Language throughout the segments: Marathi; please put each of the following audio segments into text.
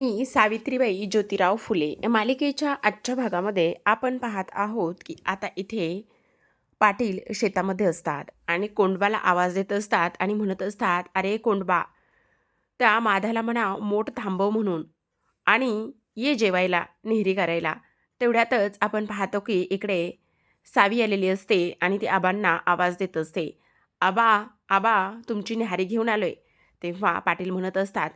मी सावित्रीबाई ज्योतिराव फुले या मालिकेच्या आजच्या भागामध्ये आपण पाहत आहोत की आता इथे पाटील शेतामध्ये असतात आणि कोंडबाला आवाज देत असतात आणि म्हणत असतात अरे कोंडबा त्या माधाला म्हणा मोठ थांबव म्हणून आणि ये जेवायला नेहरी करायला. तेवढ्यातच आपण पाहतो की इकडे सावी आलेली असते आणि ती आबांना आवाज देत असते. आबा आबा तुमची न्याहारी घेऊन आलोय. तेव्हा पाटील म्हणत असतात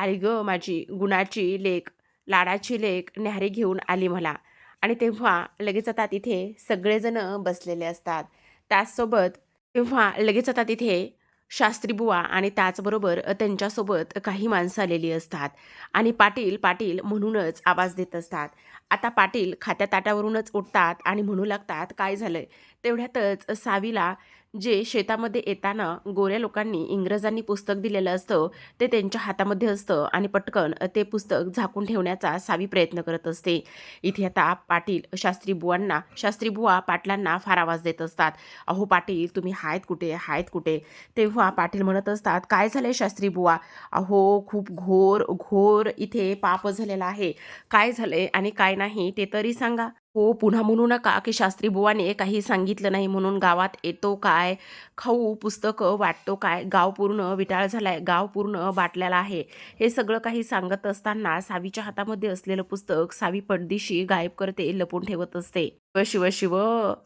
अरे ग माझी गुणाची लेख लाडाची लेख न्याहारी घेऊन आली मला. आणि तेव्हा लगेच आता तिथे सगळेजण बसलेले असतात. त्याचसोबत तेव्हा लगेच आता तिथे शास्त्री बुवा आणि त्याचबरोबर त्यांच्यासोबत काही माणसं आलेली असतात. आणि पाटील पाटील म्हणूनच आवाज देत असतात. आता पाटील खात्या ताटावरूनच उठतात आणि म्हणू लागतात काय झालंय? तेवढ्यातच सावीला जे शेतामध्ये येताना गोऱ्या लोकांनी इंग्रजांनी पुस्तक दिलेलं असतं ते त्यांच्या हातामध्ये असतं आणि पटकन ते पुस्तक झाकून ठेवण्याचा सावी प्रयत्न करत असते. इथे आता पाटील शास्त्री बुवांना शास्त्री बुवा पाटलांना फार आवाज देत असतात. अहो पाटील तुम्ही आहेत कुठे? आहेत कुठे? तेव्हा पाटील म्हणत असतात काय झालंय शास्त्री बुवा? अहो खूप घोर घोर इथे पाप झालेला आहे. काय झालंय आणि काय नाही ते तरी सांगा. हो पुन्हा म्हणू नका की शास्त्री बुवाने काही सांगितलं नाही म्हणून गावात येतो काय खाऊ पुस्तकं वाटतो काय गाव पूर्ण विटाळ झालाय गाव पूर्ण बाटल्याला आहे. हे सगळं काही सांगत असताना सावीच्या हातामध्ये असलेलं पुस्तक सावी पडदिशी गायब करते लपून ठेवत असते. शिव शिव शिव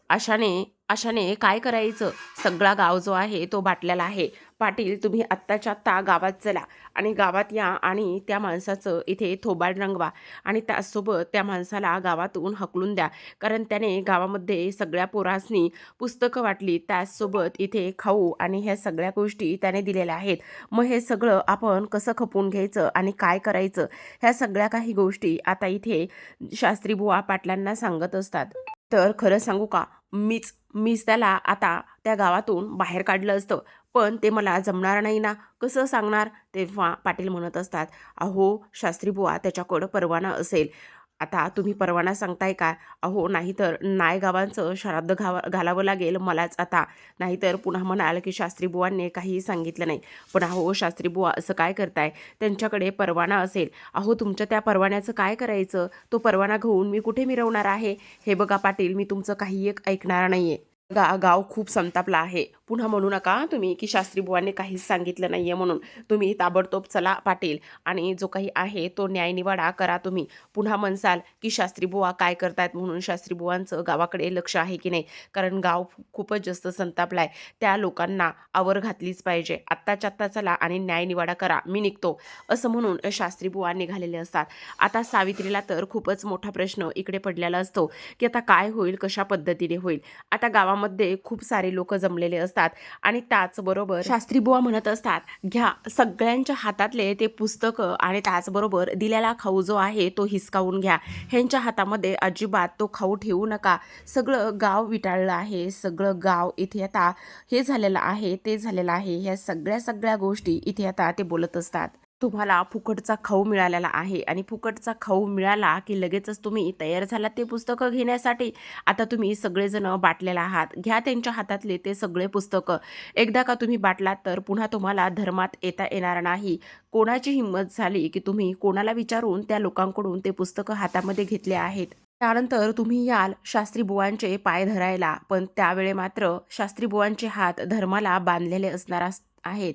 अशाने अशाने काय करायचं? सगळा गाव जो आहे तो बाटलेला आहे. पाटील तुम्ही आत्ताच्या आत्ता गावात चला आणि गावात या आणि त्या माणसाचं इथे थोबाड रंगवा आणि त्यासोबत त्या माणसाला गावातून हकलून द्या. कारण त्याने गावामध्ये सगळ्या पोरासनी पुस्तकं वाटली त्याचसोबत इथे खाऊ आणि ह्या सगळ्या गोष्टी त्याने दिलेल्या आहेत. मग हे सगळं आपण कसं खपून घ्यायचं आणि काय करायचं? ह्या सगळ्या काही गोष्टी आता इथे शास्त्री बुवा पाटलांना सांगत असतात. तर खरं सांगू का? मीच मीच त्याला आता त्या गावातून बाहेर काढलं असतं. पण ते मला जमणार नाही ना. कसं सांगणार? तेव्हा पाटील म्हणत असतात अहो शास्त्री बुवा त्याच्याकडं परवाना असेल. आता तुम्ही परवाना सांगताय का? अहो नाहीतर नाय गावांचं श्राद्ध घावा घालावं लागेल. मलाच आता. नाहीतर पुन्हा म्हणाल की शास्त्री बुवांनी काहीही सांगितलं नाही. पण अहो शास्त्री बुवा असं काय करताय? त्यांच्याकडे परवाना असेल. अहो तुमच्या त्या परवान्याचं काय करायचं? तो परवाना घेऊन मी कुठे मिरवणार आहे? हे बघा पाटील मी तुमचं काही एक ऐकणार नाही आहे गा गाव खूप संतापला आहे. पुन्हा म्हणू नका तुम्ही की शास्त्री बुवांनी काहीच सांगितलं नाही आहे म्हणून. तुम्ही ताबडतोब चला पाटील. आणि जो काही आहे तो न्यायनिवाडा करा तुम्ही. पुन्हा म्हणसाल की शास्त्री बुवा काय करतायत म्हणून शास्त्री बुवांचं गावाकडे लक्ष आहे की नाही? कारण गाव खूपच जास्त संतापला आहे त्या लोकांना आवर घातलीच पाहिजे. आत्ताच्या आत्ता चला आणि न्यायनिवाडा करा. मी निघतो. असं म्हणून शास्त्री बुवा निघालेले असतात. आता सावित्रीला तर खूपच मोठा प्रश्न इकडे पडलेला असतो की आता काय होईल कशा पद्धतीने होईल? आता गावामध्ये खूप सारे लोक जमलेले असतात. आणि त्याचबरोबर शास्त्रीबुवा म्हणत असतात घ्या सगळ्यांच्या हातातले ते पुस्तकं आणि त्याचबरोबर दिलेला खाऊ जो आहे तो हिसकावून घ्या. ह्यांच्या हातामध्ये अजिबात तो खाऊ ठेवू नका. सगळं गाव विटाळलं आहे. सगळं गाव इथे आता हे झालेलं आहे ते झालेलं आहे. ह्या सगळ्या सगळ्या गोष्टी इथे आता ते बोलत असतात. तुम्हाला फुकटचा खाऊ मिळालेला आहे. आणि फुकटचा खाऊ मिळाला की लगेचच तुम्ही तयार झालात ते पुस्तकं घेण्यासाठी. आता तुम्ही सगळेजण बाटलेला आहात. घ्या त्यांच्या हातातले ते सगळे पुस्तकं. एकदा का तुम्ही बाटलात तर पुन्हा तुम्हाला धर्मात येता येणार नाही. कोणाची हिंमत झाली की तुम्ही कोणाला विचारून त्या लोकांकडून ते पुस्तकं हातामध्ये घेतले आहेत? त्यानंतर तुम्ही याल शास्त्री बुवांचे पाय धरायला. पण त्यावेळे मात्र शास्त्री बुवांचे हात धर्माला बांधलेले असणार आहेत.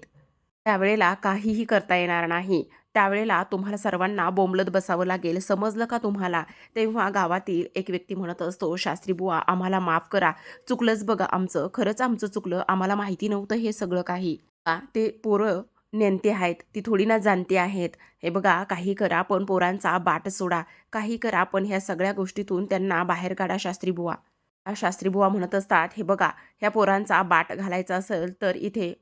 त्यावेळेला काहीही करता येणार नाही. त्यावेळेला तुम्हाला सर्वांना बोंबलत बसावं लागेल. समजलं का तुम्हाला? तेव्हा गावातील एक व्यक्ती म्हणत असतो शास्त्री बुवा आम्हाला माफ करा. चुकलंच बघा आमचं. खरंच आमचं चुकलं. आम्हाला माहिती नव्हतं हे सगळं काही. ते पोरं नेणते आहेत. ती थोडी ना जाणते आहेत. हे बघा काही करा पण पोरांचा बाट सोडा. काही करा पण ह्या सगळ्या गोष्टीतून त्यांना बाहेर काढा शास्त्री बुवा. शास्त्री बुवा म्हणत असतात हे बघा ह्या पोरांचा बाट घालायचा असेल तर इथे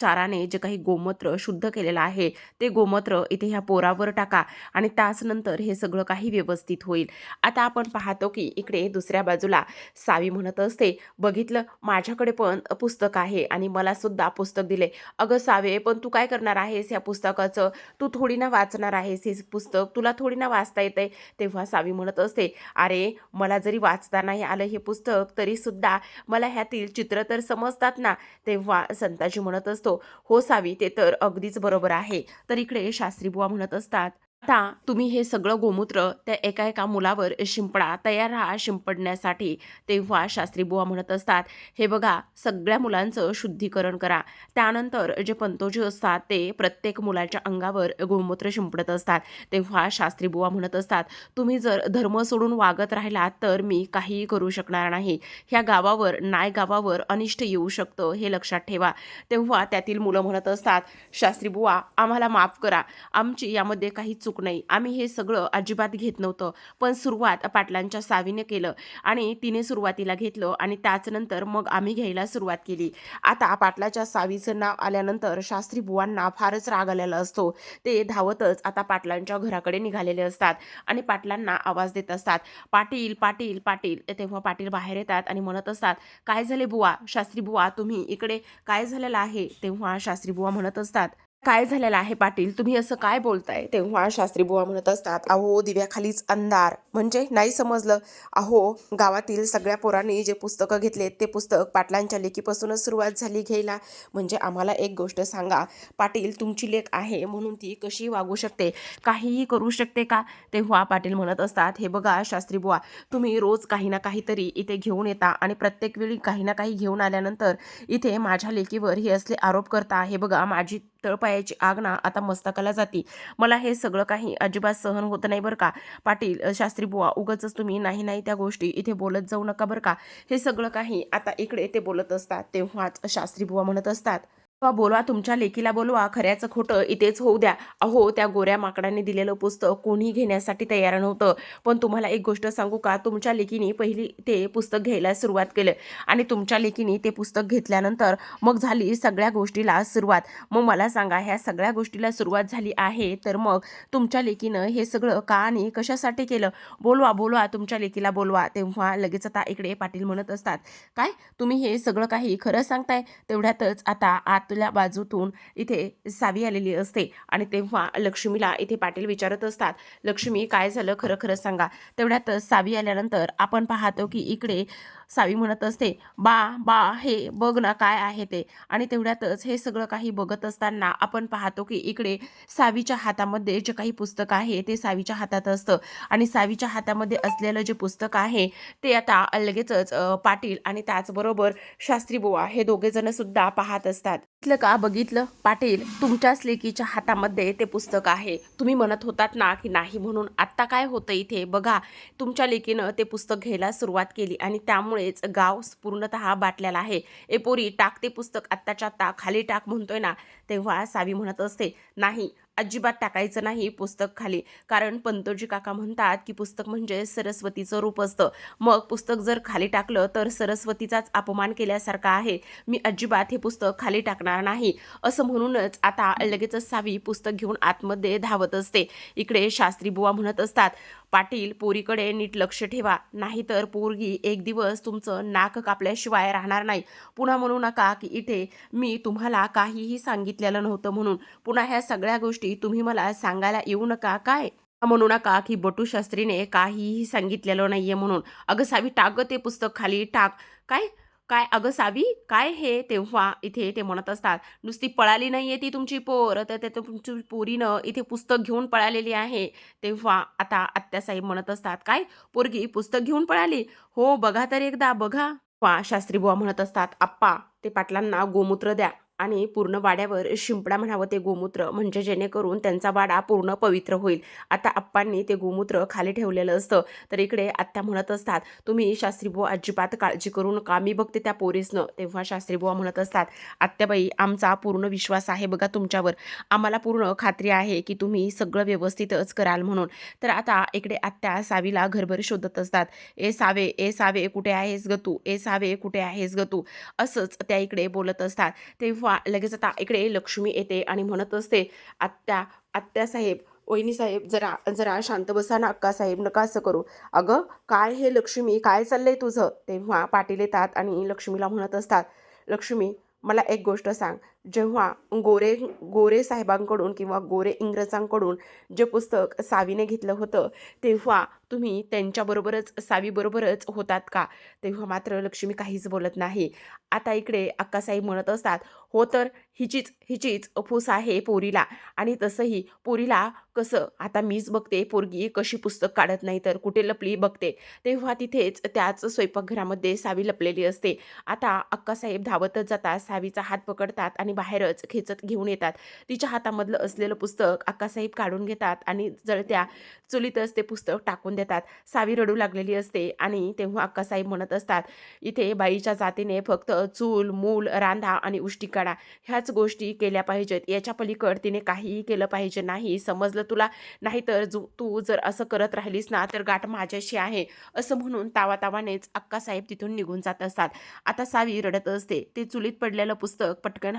चाराने जे काही गोमूत्र शुद्ध केलेलं आहे ते गोमूत्र इथे ह्या पोरावर टाका आणि तासनंतर हे सगळं काही व्यवस्थित होईल. आता आपण पाहतो की इकडे दुसऱ्या बाजूला सावी म्हणत असते बघितलं माझ्याकडे पण पुस्तक आहे आणि मला सुद्धा पुस्तक दिले. अगं सावे पण तू काय करणार आहेस या पुस्तकाचं? तू थोडी ना वाचणार आहेस हे पुस्तक तुला थोडी ना वाचता येते तेव्हा सावी म्हणत असते अरे मला जरी वाचता नाही आलं हे पुस्तक तरीसुद्धा मला ह्यातील चित्र तर समजतात ना. तेव्हा संताजी म्हणत असतो हो सावी ते तर अगदीच बरोबर आहे. तर इकडे शास्त्री बुवा म्हणत असतात आता तुम्ही हे सगळं गोमूत्र त्या एका एका मुलावर शिंपडा तयार राहा शिंपडण्यासाठी तेव्हा शास्त्री बुवा म्हणत असतात हे बघा सगळ्या मुलांचं शुद्धीकरण करा. त्यानंतर जे पंतोजी असतात ते प्रत्येक मुलाच्या अंगावर गोमूत्र शिंपडत असतात. तेव्हा शास्त्री बुवा म्हणत असतात तुम्ही जर धर्म सोडून वागत राहिलात तर मी काहीही करू शकणार नाही. ह्या गावावर नाय गावावर अनिष्ट येऊ शकतं हे लक्षात ठेवा. तेव्हा त्यातील मुलं म्हणत असतात शास्त्री बुवा आम्हाला माफ करा. आमची यामध्ये काही चूक नाही आम्ही हे सगळं अजिबात घेत नव्हतं. पण सुरुवात पाटलांच्या सावीने केलं आणि तिने सुरुवातीला घेतलं आणि त्याचनंतर मग आम्ही घ्यायला सुरुवात केली. आता पाटलाच्या सावीचं नाव आल्यानंतर शास्त्री बुवांना फारच राग आलेला असतो. ते धावतच आता पाटलांच्या घराकडे निघालेले असतात आणि पाटलांना आवाज देत असतात. पाटील पाटील पाटील. तेव्हा पाटील बाहेर येतात आणि म्हणत असतात काय झाले बुवा? शास्त्री बुवा तुम्ही इकडे काय झालेलं आहे? तेव्हा शास्त्री बुवा म्हणत असतात काय झालेलं आहे पाटील? तुम्ही असं काय बोलताय? तेव्हा शास्त्री बुवा म्हणत असतात अहो दिव्याखालीच अंधार. म्हणजे नाही समजलं. अहो गावातील सगळ्या पोरांनी जे पुस्तकं घेतलेत ते पुस्तक पाटलांच्या लेखीपासूनच सुरुवात झाली घ्यायला. म्हणजे आम्हाला एक गोष्ट सांगा. पाटील तुमची लेख आहे म्हणून ती कशी वागू शकते? काहीही करू शकते का? तेव्हा पाटील म्हणत असतात हे बघा शास्त्री बुवा तुम्ही रोज काही ना काहीतरी इथे घेऊन येता आणि प्रत्येक वेळी काही ना काही घेऊन आल्यानंतर इथे माझ्या लेकीवर हे असले आरोप करता. हे बघा माझी तळपायाची आग ना आता मस्तकाला जाती. मला हे सगळं काही अजिबात सहन होत नाही बरं का. पाटील शास्त्री बुवा उगच तुम्ही नाही नाही त्या गोष्टी इथे बोलत जाऊ नका बरं का. हे सगळं काही आता इकडे ते बोलत असतात. तेव्हाच शास्त्री बुवा म्हणत असतात. "बुवा, बोलवा तुमच्या लेकीला बोलवा खऱ्याचं खोटं इथेच होऊ द्या. अहो त्या गोऱ्या माकडाने दिलेलं पुस्तक कोणी घेण्यासाठी तयार नव्हतं. पण तुम्हाला एक गोष्ट सांगू का? तुमच्या लेकीने पहिली ते पुस्तक घ्यायला सुरुवात केलं आणि तुमच्या लेकीने ते पुस्तक घेतल्यानंतर मग झाली सगळ्या गोष्टीला सुरुवात. मग मला सांगा ह्या सगळ्या गोष्टीला सुरुवात झाली आहे तर मग तुमच्या लेकीनं हे सगळं का आणि कशासाठी केलं? बोलवा बोलवा तुमच्या लेकीला बोलवा. तेव्हा लगेच आता इकडे पाटील म्हणत असतात काय? तुम्ही हे सगळं काही खरं सांगताय? तेवढ्यातच आता आत आतल्या बाजूतून इथे सावी आलेली असते. आणि तेव्हा लक्ष्मीला इथे पाटील विचारत असतात लक्ष्मी काय झालं? खरं खरं सांगा. तेवढ्यातच सावी आल्यानंतर आपण पाहतो की इकडे सावी म्हणत असते बा बा हे बघ ना काय आहे ते. आणि तेवढ्यातच हे सगळं काही बघत असताना आपण पाहतो की इकडे सावीच्या हातामध्ये जे काही पुस्तक आहे ते सावीच्या हातात असतं. आणि सावीच्या हातामध्ये असलेलं जे पुस्तक आहे ते आता लगेचच पाटील आणि त्याचबरोबर शास्त्री बुवा हे दोघेजण सुद्धा पाहत असतात. बघितलं का बघितलं? पाटील तुमच्याच लेकीच्या हातामध्ये ते पुस्तक आहे. तुम्ही म्हणत होतात ना की नाही म्हणून. आत्ता काय होतं इथे? बघा. तुमच्या लेकीनं ते पुस्तक घ्यायला सुरुवात केली आणि त्यामुळेच गाव पूर्णतः बाटलेला आहे. ए पोरी पुस्तक आत्ताच्या आत्ता खाली टाक म्हणतोय ना तेव्हा सावी म्हणत असते नाही अजिबात टाकायचं नाही पुस्तक खाली. कारण पंतोजी काका म्हणतात की पुस्तक म्हणजे सरस्वतीचं रूप असतं. मग पुस्तक जर खाली टाकलं तर सरस्वतीचाच अपमान केल्यासारखा आहे. मी अजिबात हे पुस्तक खाली टाकणार नाही. असं म्हणूनच आता लगेचच सावी पुस्तक घेऊन आतमध्ये धावत असते. इकडे शास्त्री बुवा म्हणत असतात पाटील पोरीकडे नीट लक्ष ठेवा. नाहीतर पोरगी एक दिवस तुमचं नाक कापल्याशिवाय राहणार नाही. पुन्हा म्हणू नका की इथे मी तुम्हाला काहीही सांगितलेलं नव्हतं म्हणून. पुन्हा ह्या सगळ्या गोष्टी तुम्ही मला सांगायला येऊ नका काय? म्हणू नका की बटू शास्त्रीने काहीही सांगितलेलं नाहीये म्हणून. अगं सावी टाक ते पुस्तक खाली टाक. काय? काय? अगं सावी काय हे? तेव्हा इथे ते म्हणत असतात नुसती पळाली नाही आहे ती तुमची पोर तर ते तुमची पोरीनं इथे पुस्तक घेऊन पळालेली आहे. तेव्हा आता आत्यासाहेब म्हणत असतात काय? पोरगी पुस्तक घेऊन पळाली? हो बघा तर एकदा बघा. वा शास्त्री बुवा म्हणत असतात आप्पा ते पाटलांना गोमूत्र द्या. आणि पूर्ण वाड्यावर शिंपडा म्हणावं ते गोमूत्र म्हणजे जेणेकरून त्यांचा वाडा पूर्ण पवित्र होईल. आता आप्पांनी ते गोमूत्र खाली ठेवलेलं असतं. तर इकडे आत्या म्हणत असतात तुम्ही शास्त्रीबुवा अजिबात काळजी करू नका. मी बघते त्या पोरीसनं. तेव्हा शास्त्रीबुवा म्हणत असतात आत्याबाई आमचा पूर्ण विश्वास आहे बघा तुमच्यावर. आम्हाला पूर्ण खात्री आहे की तुम्ही सगळं व्यवस्थितच कराल म्हणून. तर आता इकडे आत्या सावीला घरभर शोधत असतात ए सावे ए सावे कुठे आहेस ग तू? ए सावे कुठे आहेस ग तू? असंच त्या इकडे बोलत असतात. तेव्हा लगेच आता इकडे लक्ष्मी येते आणि म्हणत असते आत्या आत्यासाहेब वहिनी साहेब जरा जरा शांत बसा ना अक्का साहेब नका असं करू. अगं काय हे लक्ष्मी? काय चाललंय तुझं? तेव्हा पाटील येतात आणि लक्ष्मीला म्हणत असतात लक्ष्मी मला एक गोष्ट सांग. जेव्हा गोरे गोरे साहेबांकडून किंवा गोरे इंग्रजांकडून जे पुस्तक सावीने घेतलं होतं तेव्हा तुम्ही त्यांच्याबरोबरच सावीबरोबरच होतात का? तेव्हा मात्र लक्ष्मी काहीच बोलत नाही. आता इकडे अक्कासाहेब म्हणत असतात हो तर हिचीच हिचीच फूस आहे पोरीला. आणि तसंही पोरीला कसं? आता मीच बघते पोरगी कशी पुस्तक काढत नाही तर कुठे लपली बघते. तेव्हा तिथेच त्याच स्वयंपाकघरामध्ये सावी लपलेली असते. आता अक्कासाहेब धावतच जातात सावीचा हात पकडतात आणि बाहेरच खेचत घेऊन येतात. तिच्या हातामधलं असलेलं पुस्तक अक्कासाहेब काढून घेतात आणि जळत्या चुलीतच ते पुस्तक टाकून देतात. सावी रडू लागलेली असते आणि तेव्हा अक्कासाहेब म्हणत असतात इथे बाईच्या जातीने फक्त चूल मूल रांधा आणि उष्टी काढा ह्याच गोष्टी केल्या पाहिजेत. याच्या पलीकड तिने काहीही केलं पाहिजे नाही. समजलं तुला? नाहीतर तू जर असं करत राहिलीस ना तर गाठ माझ्याशी आहे. असं म्हणून तावातावानेच अक्कासाहेब तिथून निघून जात असतात. आता सावी रडत असते. ते चुलीत पडलेलं पुस्तक पटकन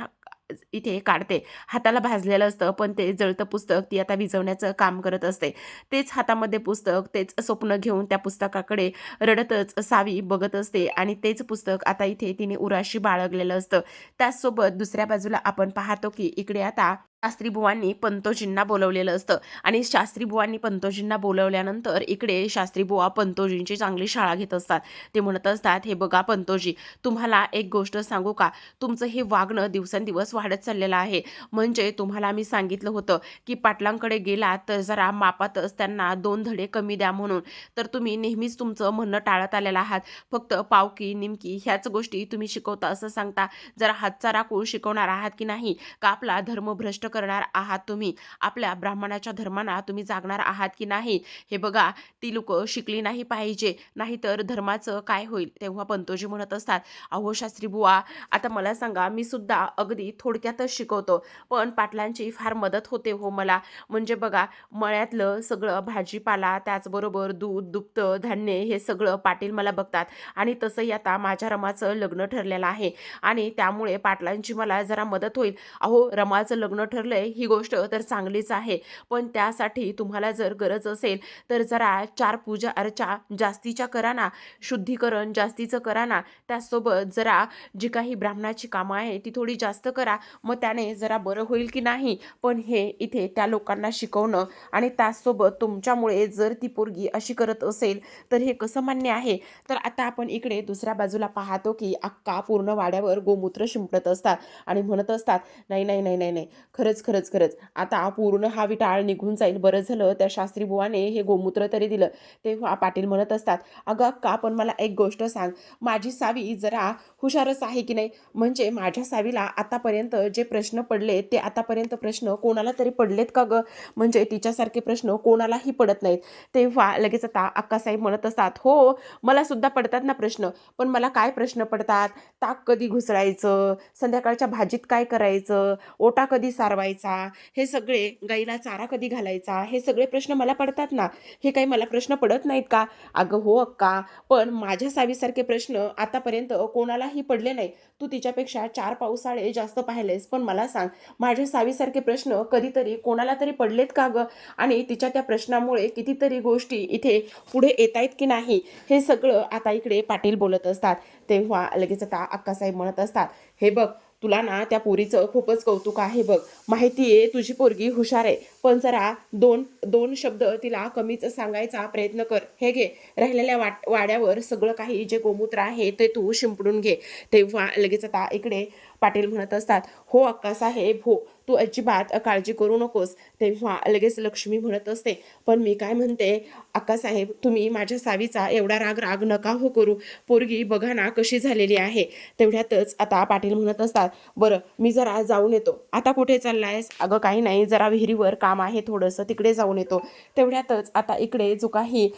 इथे काढते. हाताला भाजलेलं असतं पण ते जळतं पुस्तक ती आता विझवण्याचं काम करत असते. तेच हातामध्ये पुस्तक तेच स्वप्न घेऊन त्या पुस्तकाकडे रडतच सावी बघत असते आणि तेच पुस्तक आता इथे तिने उराशी बाळगलेलं असतं. त्याचसोबत दुसऱ्या बाजूला आपण पाहतो की इकडे आता शास्त्री बुवांनी पंतोजींना बोलवलेलं असतं. आणि शास्त्री बुवांनी पंतोजींना बोलवल्यानंतर इकडे शास्त्री बुवा पंतोजींची चांगली शाळा घेत असतात. ते म्हणत असतात हे बघा पंतोजी तुम्हाला एक गोष्ट सांगू का? तुमचं हे वागणं दिवसेंदिवस वाढत चाललेलं आहे. म्हणजे तुम्हाला मी सांगितलं होतं की पाटलांकडे गेलात तर जरा मापातच त्यांना दोन धडे कमी द्या म्हणून. तर तुम्ही नेहमीच तुमचं म्हणणं टाळत आलेलं आहात. फक्त पावकी निमकी ह्याच गोष्टी तुम्ही शिकवता असं सांगता. जरा हातचा राखून शिकवणार आहात की नाही? का आपला धर्मभ्रष्ट करणार आहात तुम्ही? आपल्या ब्राह्मणाच्या धर्माना तुम्ही जागणार आहात की नाही? हे बघा ती लोक शिकली नाही पाहिजे नाहीतर धर्माचं काय होईल? तेव्हा पंतोजी म्हणत असतात अहो शास्त्री बुवा आता मला सांगा मी सुद्धा अगदी थोडक्यातच शिकवतो पण पाटलांची फार मदत होते हो मला. म्हणजे बघा मळ्यातलं सगळं भाजीपाला त्याचबरोबर दूध दुप्त धान्य हे सगळं पाटील मला बघतात. आणि तसंही आता माझ्या रमाचं लग्न ठरलेलं आहे. आणि त्यामुळे पाटलांची मला जरा मदत होईल. अहो रमाचं लग्न ठर ठरलंय ही गोष्ट तर चांगलीच आहे. पण त्यासाठी तुम्हाला जर गरज असेल तर जरा चार पूजा अर्चा जास्तीच्या करा ना शुद्धीकरण जास्तीचं करा ना त्याचसोबत जरा जी काही ब्राह्मणाची कामं आहे ती थोडी जास्त करा. मग त्याने जरा बरं होईल की नाही पण हे इथे त्या लोकांना शिकवणं आणि त्याचसोबत तुमच्यामुळे जर ती पोरगी अशी करत असेल तर हे कसं मान्य आहे? तर आता आपण इकडे दुसऱ्या बाजूला पाहतो की अक्का पूर्ण वाड्यावर गोमूत्र शिंपडत असतात आणि म्हणत असतात नाही नाही नाही नाही नाही खरंच खरंच खरंच. आता पूर्ण हा विटाळ निघून जाईल. बरं झालं त्या शास्त्री बुवाने हे गोमूत्र तरी दिलं. तेव्हा पाटील म्हणत असतात अगं अक्का पण मला एक गोष्ट सांग. माझी सावी जरा हुशारच आहे की नाही? म्हणजे माझ्या सावीला आतापर्यंत जे प्रश्न पडले ते आतापर्यंत प्रश्न कोणाला तरी पडलेत का गं? म्हणजे तिच्यासारखे प्रश्न कोणालाही पडत नाहीत. तेव्हा लगेच आता अक्कासाहेब म्हणत असतात हो मला सुद्धा पडतात ना प्रश्न. पण मला काय प्रश्न पडतात? ताक कधी घुसळायचं? संध्याकाळच्या भाजीत काय करायचं? ओटा कधी ठेवायचा हे सगळे गाईला चारा कधी घालायचा हे सगळे प्रश्न मला पडतात ना हे काही मला प्रश्न पडत नाहीत का? अगं हो अक्का पण माझ्या सावीसारखे प्रश्न आतापर्यंत कोणालाही पडले नाही तू तिच्यापेक्षा चार पावसाळे जास्त पाहिलेस पण मला सांग माझ्या सावीसारखे प्रश्न कधीतरी कोणाला तरी पडलेत का गं? आणि तिच्या त्या प्रश्नामुळे कितीतरी गोष्टी इथे पुढे येत आहेत की नाही हे सगळं आता इकडे पाटील बोलत असतात. तेव्हा लगेच आता अक्कासाहेब म्हणत असतात हे बघ तुला ना त्या पोरीचं खूपच कौतुक आहे बघ. माहिती आहे तुझी पोरगी हुशार आहे. पण जरा दोन दोन शब्द तिला कमीच सांगायचा प्रयत्न कर. हे घे. राहिलेल्या वाट वाड्यावर सगळं काही जे गोमूत्र आहे ते तू शिंपडून घे. तेव्हा लगेच आता इकडे पाटील म्हणत असतात हो अक्का साहेब हो. तू अजिबात काळजी करू नकोस. तेव्हा लगेच लक्ष्मी म्हणत असते पण मी काय म्हणते? अक्कासाहेब तुम्ही माझ्या सावीचा एवढा राग राग नका हो करू. पोरगी बघा ना कशी झालेली आहे. तेवढ्यातच आता पाटील म्हणत असतात बरं मी जरा जाऊन येतो. आता कुठे चाललायस? अगं काही नाही जरा विहिरीवर काम आहे थोडंसं तिकडे जाऊन येतो. तेवढ्यातच आता इकडे जो काही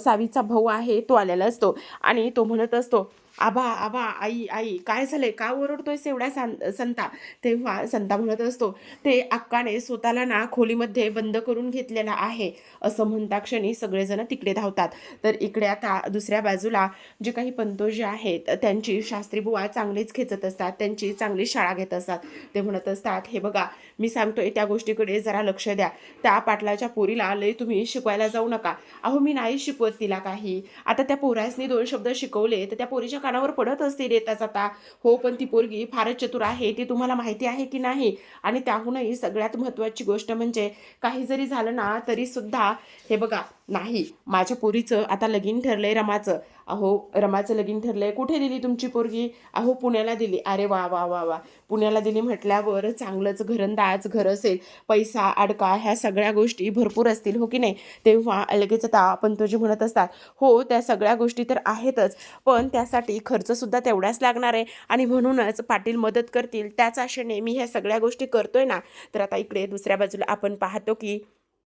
सावीचा भाऊ आहे तो आलेला असतो आणि तो म्हणत असतो आबा आबा आई आई काय झालंय? का ओरडतोयस एवढ्या सां संता? तेव्हा संता म्हणत असतो ते अक्काने स्वतःला ना खोलीमध्ये बंद करून घेतलेला आहे. असं म्हणता क्षणी सगळेजण तिकडे धावतात. तर इकडे आता दुसऱ्या बाजूला जे काही पंतोजी आहेत त्यांची शास्त्री बुवा चांगलीच खेचत असतात त्यांची चांगली शाळा घेत असतात. ते म्हणत असतात हे बघा मी सांगतोय त्या गोष्टीकडे जरा लक्ष द्या. त्या पाटलाच्या पोरीला लय तुम्ही शिकवायला जाऊ नका. अहो मी नाही शिकवत तिला काही. आता त्या पोरासनी दोन शब्द शिकवले तर त्या पोरीच्या कानावर पडत असते येता आता हो पण ती पोरगी फारच चतुर आहे ती तुम्हाला माहिती आहे की नाही? आणि त्याहूनही सगळ्यात महत्त्वाची गोष्ट म्हणजे काही जरी झालं ना तरी सुद्धा हे बघा नाही माझ्या पोरीचं आता लगीन ठरलंय रमाचं. अहो रमाचं लगीन ठरलंय. कुठे दिली तुमची पोरगी? अहो पुण्याला दिली. अरे वा वा वा वा. पुण्याला दिली म्हटल्यावर चांगलंच घरंदाज घर असेल. पैसा अडका ह्या सगळ्या गोष्टी भरपूर असतील हो की नाही? तेव्हा लगेच आता आपण तो जे म्हणत असतात हो त्या सगळ्या गोष्टी तर आहेतच पण त्यासाठी खर्चसुद्धा तेवढाच लागणार आहे. आणि म्हणूनच पाटील मदत करतील. त्याच आशेने मी ह्या सगळ्या गोष्टी करतोय ना. तर आता इकडे दुसऱ्या बाजूला आपण पाहतो की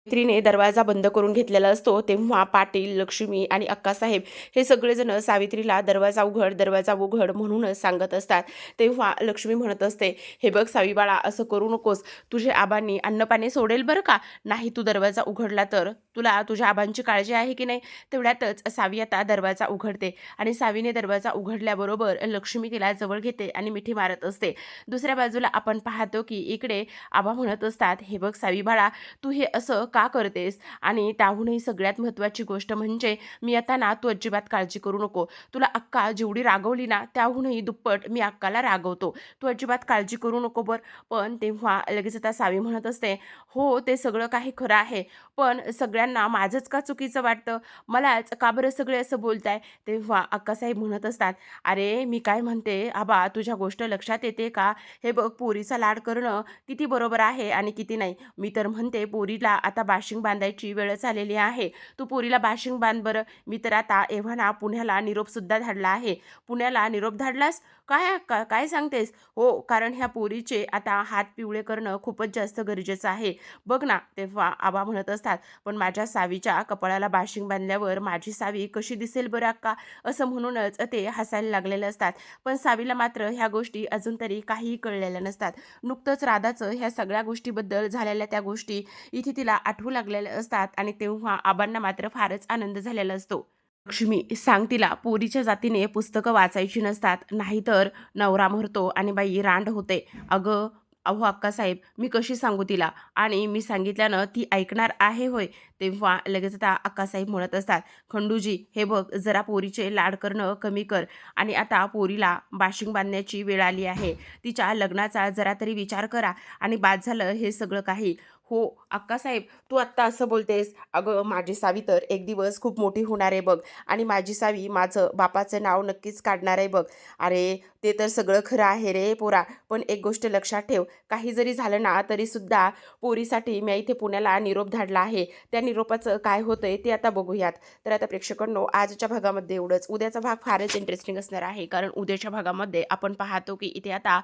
मैत्रीने दरवाजा बंद करून घेतलेला असतो तेव्हा पाटील लक्ष्मी आणि अक्कासाहेब हे सगळेजण सावित्रीला दरवाजा उघड दरवाजा उघड म्हणूनच सांगत असतात. तेव्हा लक्ष्मी म्हणत असते हे बघ सावीबाळा असं करू नकोस. तुझे आबांनी अन्नपाणी सोडेल बरं का? नाही तू दरवाजा उघडला तर? तुला तुझ्या आबांची काळजी आहे की नाही? तेवढ्यातच सावी आता दरवाजा उघडते आणि सावीने दरवाजा उघडल्याबरोबर लक्ष्मी तिला जवळ घेते आणि मिठी मारत असते. दुसऱ्या बाजूला आपण पाहतो की इकडे आबा म्हणत असतात हे बघ सावीबाळा तू हे असं का का करतेस? आणि त्याहूनही सगळ्यात महत्त्वाची गोष्ट म्हणजे मी आता ना तू अजिबात काळजी करू नको. तुला अक्का जेवढी रागवली ना त्याहूनही दुप्पट मी अक्काला रागवतो. तू अजिबात काळजी करू नको बर. पण तेव्हा लगेच आता सावी म्हणत असते हो ते सगळं काही खरं आहे. पण सगळ्यांना माझंच का चुकीचं वाटतं? मलाच का बरं सगळे असं बोलताय? तेव्हा अक्कासाहेब म्हणत असतात अरे मी काय म्हणते? आबा तुझ्या गोष्ट लक्षात येते का? हे बघ पोरीचा लाड करणं किती बरोबर आहे आणि किती नाही. मी तर म्हणते पोरीला आता आता बाशिंग बांधायची वेळच आलेली आहे. तू पोरीला बाशिंग बांध बरं. मी तर आता एव्हाना पुण्याला निरोपसुद्धा धाडला आहे. पुण्याला निरोप धाडलास? काय का काय सांगतेस? हो कारण ह्या पोरीचे आता हात पिवळे करणं खूपच जास्त गरजेचं आहे. बघ ना तेव्हा आबा म्हणत असतात पण माझ्या सावीच्या कपाळाला बाशिंग बांधल्यावर माझी सावी कशी दिसेल बरं अक्का? असं म्हणूनच ते हसायला लागलेले असतात. पण सावीला मात्र ह्या गोष्टी अजून तरी काहीही कळलेल्या नसतात. नुकतंच राधाचं ह्या सगळ्या गोष्टीबद्दल झालेल्या त्या गोष्टी इथे तिला आठवू लागलेले असतात आणि तेव्हा आबांना मात्र फारच आनंद झालेला असतो. लक्ष्मी सांग तिला पोरीच्या जातीने पुस्तकं वाचायची नसतात. नाहीतर नवरा मरतो आणि बाई रांड होते. अगं अहो अक्कासाहेब मी कशी सांगू तिला? आणि मी सांगितल्यानं ती ऐकणार आहे होय. तेव्हा लगेच आता अक्कासाहेब म्हणत असतात खंडूजी हे बघ जरा पोरीचे लाड करणं कमी कर. आणि आता पोरीला बाशिंग बांधण्याची वेळ आली आहे. तिच्या लग्नाचा जरा तरी विचार करा. आणि बाद झालं हे सगळं काही. हो अक्कासाहेब तू आत्ता असं बोलतेस अगं माझी सावी तर एक दिवस खूप मोठी होणार आहे बघ. आणि माझी सावी माझं बापाचं नाव नक्कीच काढणार आहे बघ. अरे ते तर सगळं खरं आहे रे पोरा. पण एक गोष्ट लक्षात ठेव काही जरी झालं ना तरीसुद्धा पोरीसाठी मी इथे पुण्याला निरोप धाडला आहे. त्या निरोपाचं काय होतंय ते आता बघूयात. तर आता प्रेक्षकांनो आजच्या भागामध्ये एवढंच. उद्याचा भाग फारच इंटरेस्टिंग असणार आहे कारण उद्याच्या भागामध्ये आपण पाहतो की इथे आता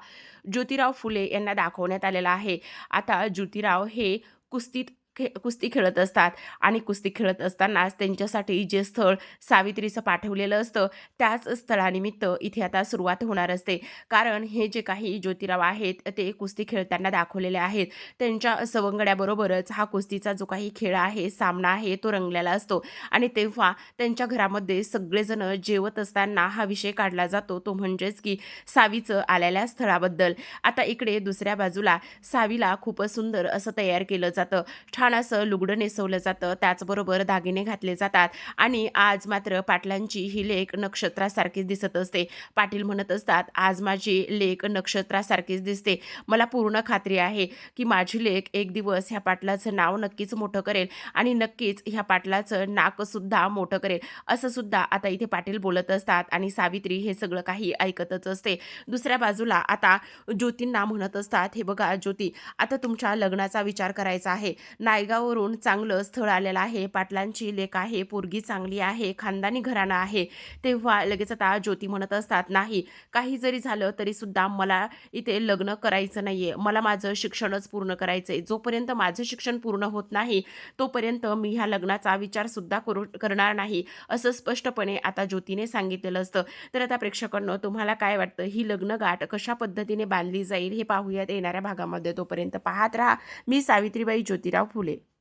ज्योतिराव फुले यांना दाखवण्यात आलेलं आहे. आता ज्योतिराव हे कुस्तीत खे कुस्ती खेळत असतात. आणि कुस्ती खेळत असतानाच त्यांच्यासाठी जे स्थळ सावित्रीचं पाठवलेलं असतं त्याच स्थळानिमित्त इथे आता सुरुवात होणार असते. कारण हे जे काही ज्योतिराव आहेत ते कुस्ती खेळताना दाखवलेले आहेत. त्यांच्या सवंगड्याबरोबरच हा कुस्तीचा जो काही खेळ आहे सामना आहे तो रंगलेला असतो. आणि तेव्हा त्यांच्या घरामध्ये सगळेजण जेवत असताना हा विषय काढला जातो. तो म्हणजेच की सावीचं आलेल्या स्थळाबद्दल. आता इकडे दुसऱ्या बाजूला सावीला खूपच सुंदर असं तयार केलं जातं. छान असं लुगडं नेसवलं जातं त्याचबरोबर दागिने घातले जातात आणि आज मात्र पाटलांची ही लेख नक्षत्रासारखीच दिसत असते. पाटील म्हणत असतात आज माझी लेख नक्षत्रासारखीच दिसते. मला पूर्ण खात्री आहे की माझी लेख एक दिवस ह्या पाटलाचं नाव नक्कीच मोठं करेल आणि नक्कीच ह्या पाटलाचं नाकसुद्धा मोठं करेल. असं सुद्धा आता इथे पाटील बोलत असतात आणि सावित्री हे सगळं काही ऐकतच असते. दुसऱ्या बाजूला आता ज्योतींना म्हणत असतात हे बघा ज्योती आता तुमच्या लग्नाचा विचार करायचा आहे. नायगावरून चांगलं स्थळ आलेलं आहे. पाटलांची लेख आहे पोरगी चांगली आहे खानदानी घराणं आहे. तेव्हा लगेच आता ज्योती म्हणत असतात नाही काही जरी झालं तरी सुद्धा मला इथे लग्न करायचं नाही आहे मला माझं शिक्षणच पूर्ण करायचं आहे जोपर्यंत माझं शिक्षण पूर्ण होत नाही तोपर्यंत मी ह्या लग्नाचा विचार सुद्धा करू करणार नाही. असं स्पष्टपणे आता ज्योतीने सांगितलेलं असतं. तर आता प्रेक्षकांनो तुम्हाला काय वाटतं? ही लग्न गाठ कशा पद्धतीने बांधली जाईल हे पाहूयात येणाऱ्या भागामध्ये. तोपर्यंत पाहत राहा. मी सावित्रीबाई ज्योतिराव फुले. déroulé.